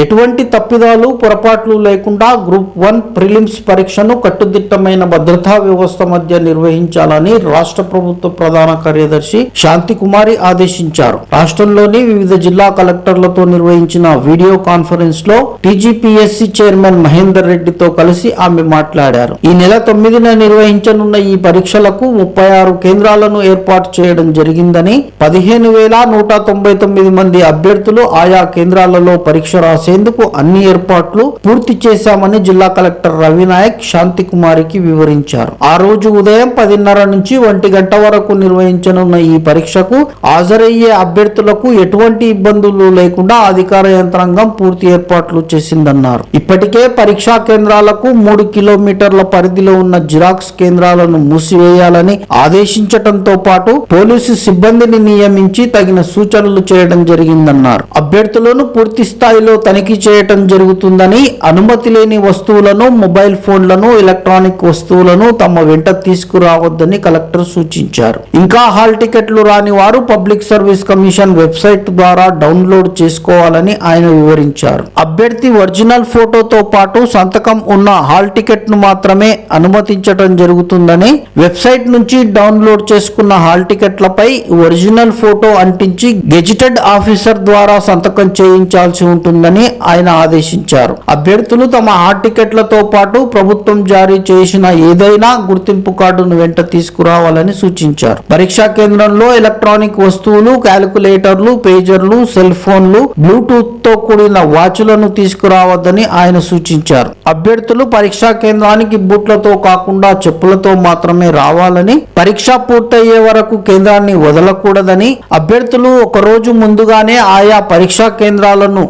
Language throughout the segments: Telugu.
ఎటువంటి తప్పిదాలు పొరపాట్లు లేకుండా గ్రూప్ వన్ ప్రిలిమ్స్ పరీక్షను కట్టుదిట్టమైన భద్రతా వ్యవస్థ మధ్య నిర్వహించాలని రాష్ట్ర ప్రభుత్వ ప్రధాన కార్యదర్శి శాంతి కుమారి ఆదేశించారు. రాష్ట్రంలోని వివిధ జిల్లా కలెక్టర్లతో నిర్వహించిన వీడియో కాన్ఫరెన్స్లో టీజీపీఎస్సీ చైర్మన్ మహేందర్ రెడ్డితో కలిసి ఆమె మాట్లాడారు. ఈ నెల తొమ్మిదిన నిర్వహించనున్న ఈ పరీక్షలకు ముప్పై ఆరు కేంద్రాలను ఏర్పాటు చేయడం జరిగిందని పదిహేను వేల నూట తొంభై తొమ్మిది మంది అభ్యర్థులు ఆయా కేంద్రాలలో పరీక్ష రాసి రాసేందుకు అన్ని ఏర్పాట్లు పూర్తి చేశామని జిల్లా కలెక్టర్ రవినాయక్ శాంతి కుమారికి వివరించారు. ఆ రోజు ఉదయం పదిన్నర నుంచి ఒంటి గంట వరకు నిర్వహించనున్న ఈ పరీక్షకు హాజరయ్యే అభ్యర్థులకు ఎటువంటి ఇబ్బందులు లేకుండా అధికార యంత్రాంగం పూర్తి ఏర్పాట్లు చేసిందన్నారు. ఇప్పటికే పరీక్షా కేంద్రాలకు మూడు కిలోమీటర్ల పరిధిలో ఉన్న జిరాక్స్ కేంద్రాలను మూసివేయాలని ఆదేశించటంతో పాటు పోలీసు సిబ్బందిని నియమించి తగిన సూచనలు చేయడం జరిగిందన్నారు. అభ్యర్థులను పూర్తి స్థాయిలో తనిఖీ చేయటం జరుగుతుందని అనుమతి లేని వస్తువులను మొబైల్ ఫోన్లను ఎలక్ట్రానిక్ వస్తువులను తమ వెంట తీసుకురావద్దని కలెక్టర్ సూచించారు. ఇంకా హాల్ టికెట్లు రాని వారు పబ్లిక్ సర్వీస్ కమిషన్ వెబ్సైట్ ద్వారా డౌన్లోడ్ చేసుకోవాలని ఆయన వివరించారు. అభ్యర్థి ఒరిజినల్ ఫోటోతో పాటు సంతకం ఉన్న హాల్ టికెట్ను మాత్రమే అనుమతించడం జరుగుతుందని వెబ్సైట్ నుంచి డౌన్లోడ్ చేసుకున్న హాల్ టికెట్లపై ఒరిజినల్ ఫోటో అంటించి గెజిటెడ్ ఆఫీసర్ ద్వారా సంతకం చేయించాల్సి ఉంటుందని ఆయన ఆదేశించారు. అభ్యర్థులు తమ ఆ టికెట్లతో పాటు ప్రభుత్వం జారీ చేసిన ఏదైనా గుర్తింపు కార్డును వెంట తీసుకురావాలని సూచించారు. పరీక్షా కేంద్రంలో ఎలక్ట్రానిక్ వస్తువులు క్యాలిక్యులేటర్లు పేజర్లు సెల్ ఫోన్లు బ్లూటూత్తో కూడిన వాచ్లను తీసుకురావద్దని ఆయన సూచించారు. అభ్యర్థులు పరీక్షా కేంద్రానికి బూట్లతో కాకుండా చెప్పులతో మాత్రమే రావాలని పరీక్ష పూర్తయ్యే వరకు కేంద్రాన్ని వదలకూడదని అభ్యర్థులు ఒక రోజు ముందుగానే ఆయా పరీక్షా కేంద్రాలను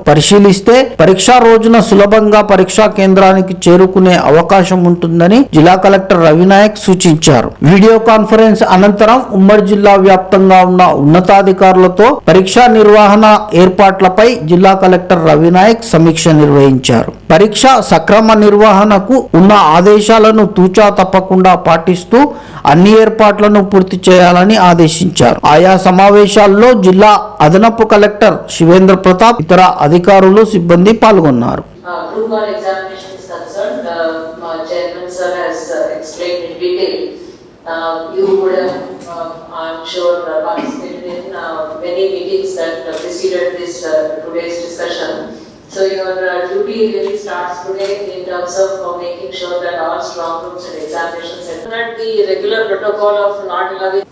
పరిశీలిస్తే పరీక్షా రోజున సులభంగా పరీక్షా కేంద్రానికి చేరుకునే అవకాశం ఉంటుందని జిల్లా కలెక్టర్ రవినాయక్ సూచించారు. వీడియో కాన్ఫరెన్స్ అనంతరం ఉమ్మడి జిల్లా వ్యాప్తంగా ఉన్న ఉన్నతాధికారులతో పరీక్షా నిర్వహణ ఏర్పాట్లపై జిల్లా కలెక్టర్ రవినాయక్ సమీక్ష నిర్వహించారు. పరీక్ష సక్రమ నిర్వహణకు ఉన్న ఆదేశాలను తూచా తప్పకుండా పాటిస్తూ అన్ని ఏర్పాట్లను పూర్తి చేయాలని ఆదేశించారు. ఆయా సమావేశాల్లో జిల్లా అదనపు కలెక్టర్ శివేంద్ర ప్రతాప్ ఇతర అధికారులు సిబ్బంది పాల్గొన్నారు Uh, group one examination is concerned, uh, my chairman sir has uh, explained in detail. Uh, you would have, uh, I'm sure, uh, participated in uh, many meetings that uh, preceded this uh, today's discussion. So your uh, duty really starts today in terms of uh, making sure that all strong rooms and examination center, that the regular protocol of not allowing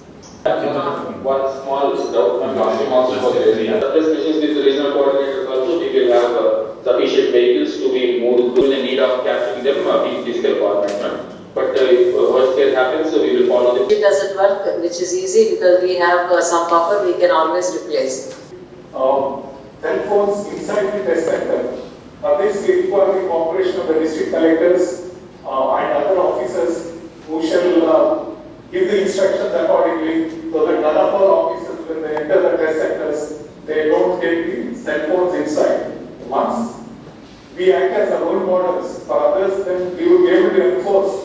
One small doubt, I'm asking also for the area. Surplus machines with regional coordinators Sufficient vehicles to be moved through the need of capturing them uh, in physical format. But uh, if uh, worst case happens, so we will follow the it doesn't work, which is easy because we have uh, some buffer, we can always replace. um, cell phones inside the test center. Uh, this will require the cooperation of the district collectors uh, and other officers who shall uh, give the instructions accordingly so that none of our officers, when they enter the test centers, they don't take the cell phones inside. Once we act as a role models for others, then we will be able to enforce